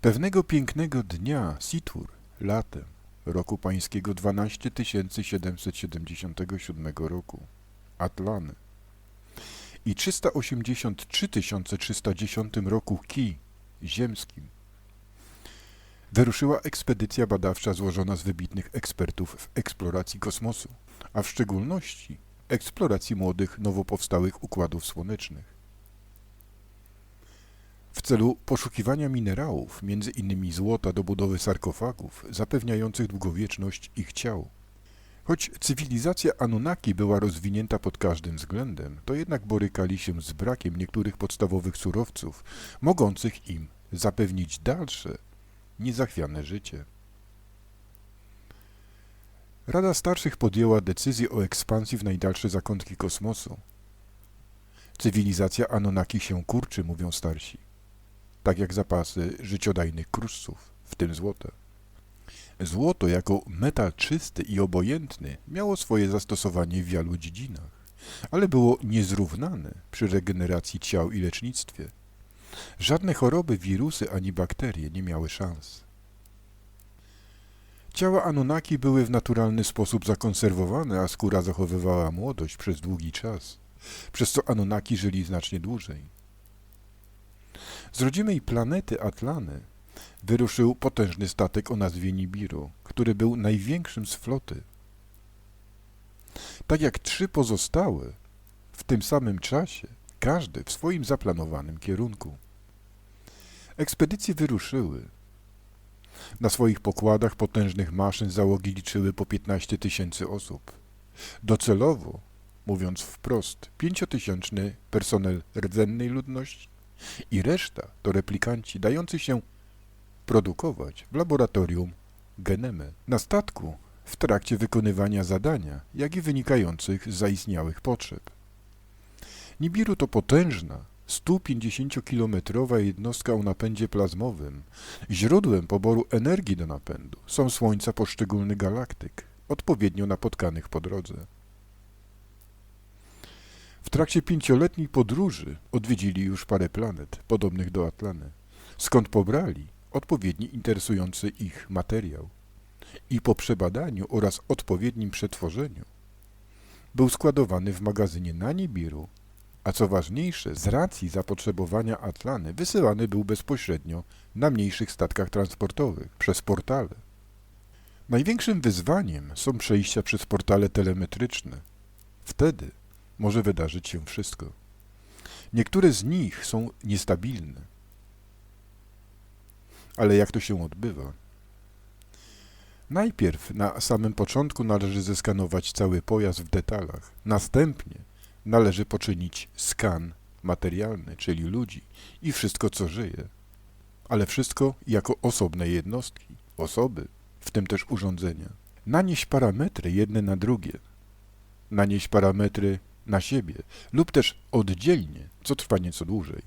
Pewnego pięknego dnia Situr, latem, roku pańskiego 12777 roku, Atlany i 383 310 roku Ki, ziemskim, wyruszyła ekspedycja badawcza złożona z wybitnych ekspertów w eksploracji kosmosu, a w szczególności eksploracji młodych, nowo powstałych układów słonecznych. Celu poszukiwania minerałów, między innymi złota do budowy sarkofagów zapewniających długowieczność ich ciał. Choć cywilizacja Anunnaki była rozwinięta pod każdym względem, to jednak borykali się z brakiem niektórych podstawowych surowców, mogących im zapewnić dalsze, niezachwiane życie. Rada Starszych podjęła decyzję o ekspansji w najdalsze zakątki kosmosu. Cywilizacja Anunnaki się kurczy, mówią starsi, tak jak zapasy życiodajnych kruszców, w tym złote. Złoto jako metal czysty i obojętny miało swoje zastosowanie w wielu dziedzinach, ale było niezrównane przy regeneracji ciał i lecznictwie. Żadne choroby, wirusy ani bakterie nie miały szans. Ciała Anunnaki były w naturalny sposób zakonserwowane, a skóra zachowywała młodość przez długi czas, przez co Anunnaki żyli znacznie dłużej. Z rodzimej planety Atlany wyruszył potężny statek o nazwie Nibiru, który był największym z floty. Tak jak trzy pozostałe, w tym samym czasie, każdy w swoim zaplanowanym kierunku. Ekspedycje wyruszyły. Na swoich pokładach potężnych maszyn załogi liczyły po 15 tysięcy osób. Docelowo, mówiąc wprost, pięciotysięczny personel rdzennej ludności i reszta to replikanci dający się produkować w laboratorium Genemy. Na statku w trakcie wykonywania zadania, jak i wynikających z zaistniałych potrzeb. Nibiru to potężna, 150-kilometrowa jednostka o napędzie plazmowym. Źródłem poboru energii do napędu są słońca poszczególnych galaktyk, odpowiednio napotkanych po drodze. W trakcie pięcioletniej podróży odwiedzili już parę planet podobnych do Atlany, skąd pobrali odpowiedni interesujący ich materiał i po przebadaniu oraz odpowiednim przetworzeniu był składowany w magazynie na Nibiru, a co ważniejsze, z racji zapotrzebowania Atlany wysyłany był bezpośrednio na mniejszych statkach transportowych przez portale. Największym wyzwaniem są przejścia przez portale telemetryczne. Wtedy może wydarzyć się wszystko. Niektóre z nich są niestabilne. Ale jak to się odbywa? Najpierw na samym początku należy zeskanować cały pojazd w detalach. Następnie należy poczynić skan materialny, czyli ludzi i wszystko, co żyje. Ale wszystko jako osobne jednostki, osoby, w tym też urządzenia. Nanieść parametry jedne na drugie. Nanieść parametry na siebie lub też oddzielnie, co trwa nieco dłużej.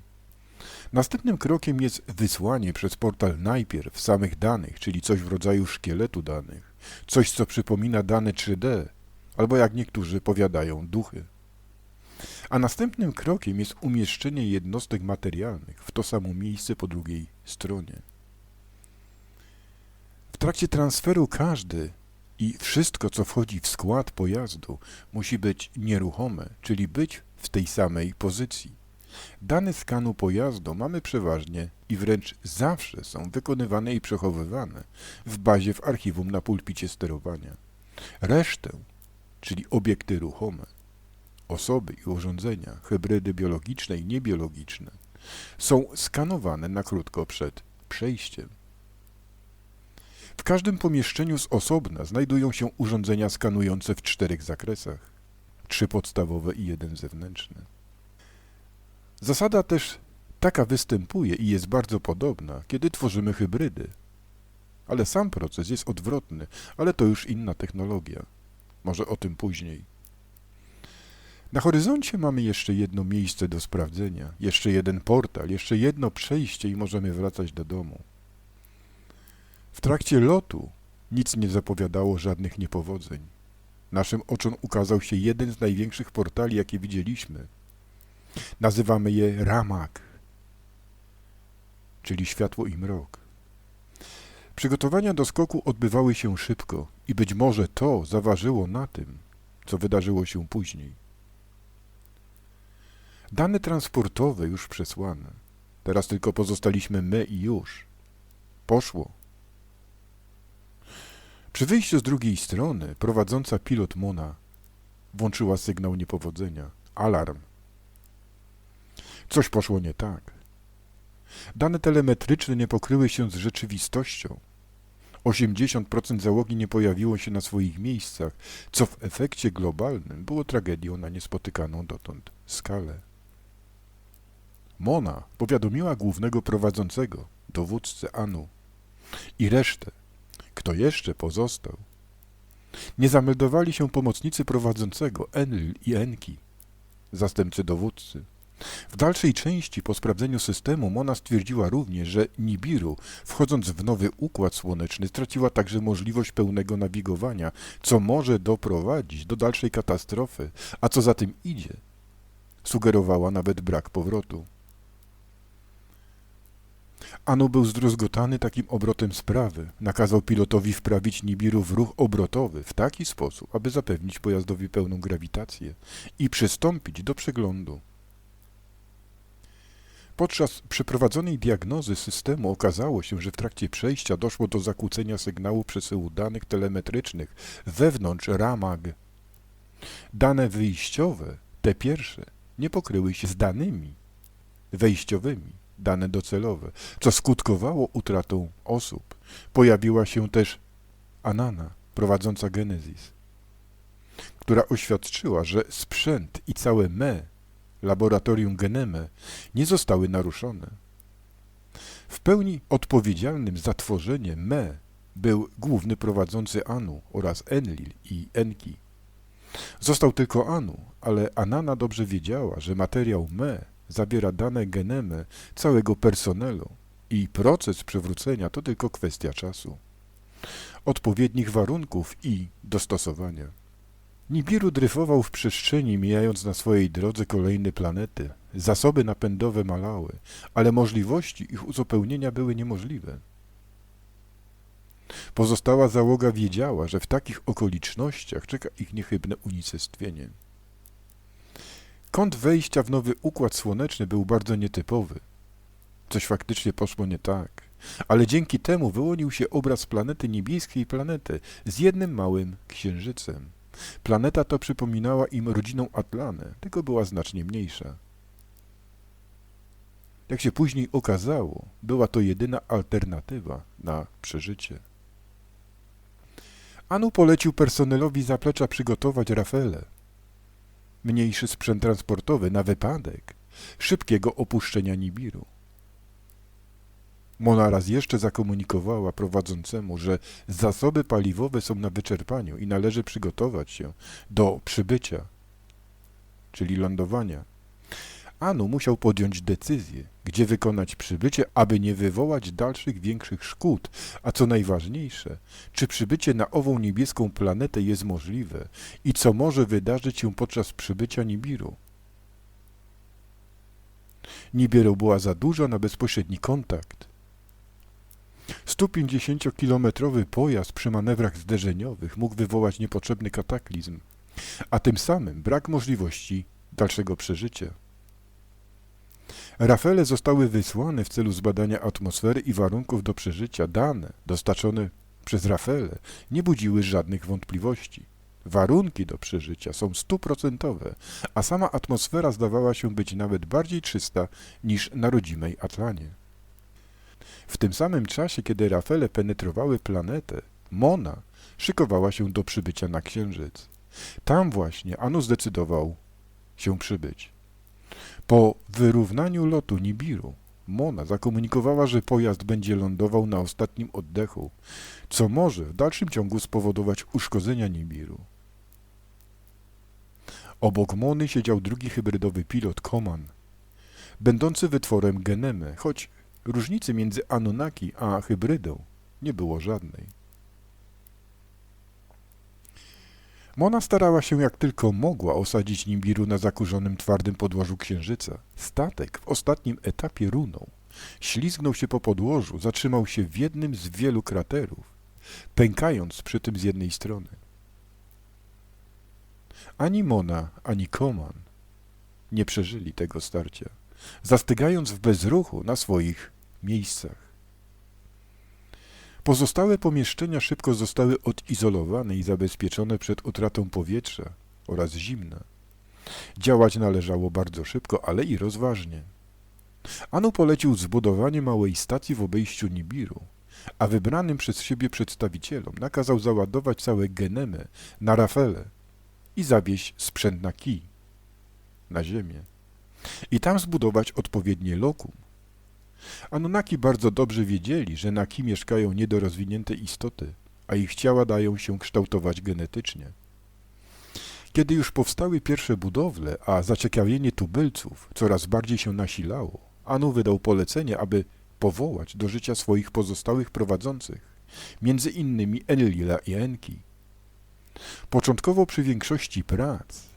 Następnym krokiem jest wysłanie przez portal najpierw samych danych, czyli coś w rodzaju szkieletu danych, coś co przypomina dane 3D, albo jak niektórzy powiadają, duchy. A następnym krokiem jest umieszczenie jednostek materialnych w to samo miejsce po drugiej stronie. W trakcie transferu każdy i wszystko, co wchodzi w skład pojazdu, musi być nieruchome, czyli być w tej samej pozycji. Dane skanu pojazdu mamy przeważnie i wręcz zawsze są wykonywane i przechowywane w bazie w archiwum na pulpicie sterowania. Resztę, czyli obiekty ruchome, osoby i urządzenia, hybrydy biologiczne i niebiologiczne, są skanowane na krótko przed przejściem. Każdym pomieszczeniu z osobna znajdują się urządzenia skanujące w czterech zakresach, trzy podstawowe i jeden zewnętrzny. Zasada też taka występuje i jest bardzo podobna, kiedy tworzymy hybrydy. Ale sam proces jest odwrotny, ale to już inna technologia. Może o tym później. Na horyzoncie mamy jeszcze jedno miejsce do sprawdzenia, jeszcze jeden portal, jeszcze jedno przejście i możemy wracać do domu. W trakcie lotu nic nie zapowiadało żadnych niepowodzeń. Naszym oczom ukazał się jeden z największych portali, jakie widzieliśmy. Nazywamy je Ramak, czyli światło i mrok. Przygotowania do skoku odbywały się szybko i być może to zaważyło na tym, co wydarzyło się później. Dane transportowe już przesłane. Teraz tylko pozostaliśmy my i już. Poszło. Przy wyjściu z drugiej strony prowadząca pilot Mona włączyła sygnał niepowodzenia. Alarm. Coś poszło nie tak. Dane telemetryczne nie pokryły się z rzeczywistością. 80% załogi nie pojawiło się na swoich miejscach, co w efekcie globalnym było tragedią na niespotykaną dotąd skalę. Mona powiadomiła głównego prowadzącego, dowódcę Anu i resztę, kto jeszcze pozostał. Nie zameldowali się pomocnicy prowadzącego Enlil i Enki, zastępcy dowódcy. W dalszej części po sprawdzeniu systemu Mona stwierdziła również, że Nibiru, wchodząc w nowy układ słoneczny, straciła także możliwość pełnego nawigowania, co może doprowadzić do dalszej katastrofy, a co za tym idzie, sugerowała nawet brak powrotu. Anu był zdruzgotany takim obrotem sprawy. Nakazał pilotowi wprawić Nibiru w ruch obrotowy w taki sposób, aby zapewnić pojazdowi pełną grawitację i przystąpić do przeglądu. Podczas przeprowadzonej diagnozy systemu okazało się, że w trakcie przejścia doszło do zakłócenia sygnału przesyłu danych telemetrycznych wewnątrz RAMAG. Dane wyjściowe, te pierwsze, nie pokryły się z danymi wejściowymi, dane docelowe, co skutkowało utratą osób. Pojawiła się też Anana, prowadząca Genesis, która oświadczyła, że sprzęt i całe ME laboratorium Geneme nie zostały naruszone. W pełni odpowiedzialnym za tworzenie ME był główny prowadzący Anu oraz Enlil i Enki. Został tylko Anu, ale Anana dobrze wiedziała, że materiał ME zabiera dane Geneme całego personelu i proces przywrócenia to tylko kwestia czasu, odpowiednich warunków i dostosowania. Nibiru dryfował w przestrzeni, mijając na swojej drodze kolejne planety. Zasoby napędowe malały, ale możliwości ich uzupełnienia były niemożliwe. Pozostała załoga wiedziała, że w takich okolicznościach czeka ich niechybne unicestwienie. Kąt wejścia w nowy układ słoneczny był bardzo nietypowy. Coś faktycznie poszło nie tak, ale dzięki temu wyłonił się obraz planety niebieskiej planety z jednym małym księżycem. Planeta to przypominała im rodziną Atlanę, tylko była znacznie mniejsza. Jak się później okazało, była to jedyna alternatywa na przeżycie. Anu polecił personelowi zaplecza przygotować Rafale, mniejszy sprzęt transportowy na wypadek szybkiego opuszczenia Nibiru. Mona raz jeszcze zakomunikowała prowadzącemu, że zasoby paliwowe są na wyczerpaniu i należy przygotować się do przybycia, czyli lądowania. Anu musiał podjąć decyzję, gdzie wykonać przybycie, aby nie wywołać dalszych większych szkód, a co najważniejsze, czy przybycie na ową niebieską planetę jest możliwe i co może wydarzyć się podczas przybycia Nibiru. Nibiru była za duża na bezpośredni kontakt. 150-kilometrowy pojazd przy manewrach zderzeniowych mógł wywołać niepotrzebny kataklizm, a tym samym brak możliwości dalszego przeżycia. Rafale zostały wysłane w celu zbadania atmosfery i warunków do przeżycia. Dane dostarczone przez Rafale nie budziły żadnych wątpliwości. Warunki do przeżycia są stuprocentowe, a sama atmosfera zdawała się być nawet bardziej czysta niż na rodzimej Atlanie. W tym samym czasie, kiedy Rafale penetrowały planetę, Mona szykowała się do przybycia na Księżyc. Tam właśnie Anu zdecydował się przybyć. Po wyrównaniu lotu Nibiru, Mona zakomunikowała, że pojazd będzie lądował na ostatnim oddechu, co może w dalszym ciągu spowodować uszkodzenia Nibiru. Obok Mony siedział drugi hybrydowy pilot Koman, będący wytworem Geneme, choć różnicy między Anunnaki a hybrydą nie było żadnej. Mona starała się jak tylko mogła osadzić Nimbiru na zakurzonym twardym podłożu księżyca. Statek w ostatnim etapie runął, ślizgnął się po podłożu, zatrzymał się w jednym z wielu kraterów, pękając przy tym z jednej strony. Ani Mona, ani Koman nie przeżyli tego starcia, zastygając w bezruchu na swoich miejscach. Pozostałe pomieszczenia szybko zostały odizolowane i zabezpieczone przed utratą powietrza oraz zimna. Działać należało bardzo szybko, ale i rozważnie. Anu polecił zbudowanie małej stacji w obejściu Nibiru, a wybranym przez siebie przedstawicielom nakazał załadować całe genemę na rafele i zawieźć sprzęt na kij, na ziemię, i tam zbudować odpowiednie lokum. Anunnaki bardzo dobrze wiedzieli, że na ki mieszkają niedorozwinięte istoty, a ich ciała dają się kształtować genetycznie. Kiedy już powstały pierwsze budowle, a zaciekawienie tubylców coraz bardziej się nasilało, Anu wydał polecenie, aby powołać do życia swoich pozostałych prowadzących, między innymi Enlila i Enki. Początkowo przy większości prac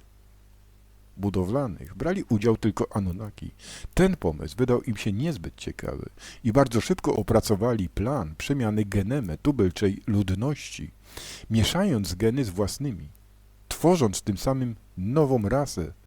budowlanych brali udział tylko Anunnaki. Ten pomysł wydał im się niezbyt ciekawy i bardzo szybko opracowali plan przemiany genemy tubylczej ludności, mieszając geny z własnymi, tworząc tym samym nową rasę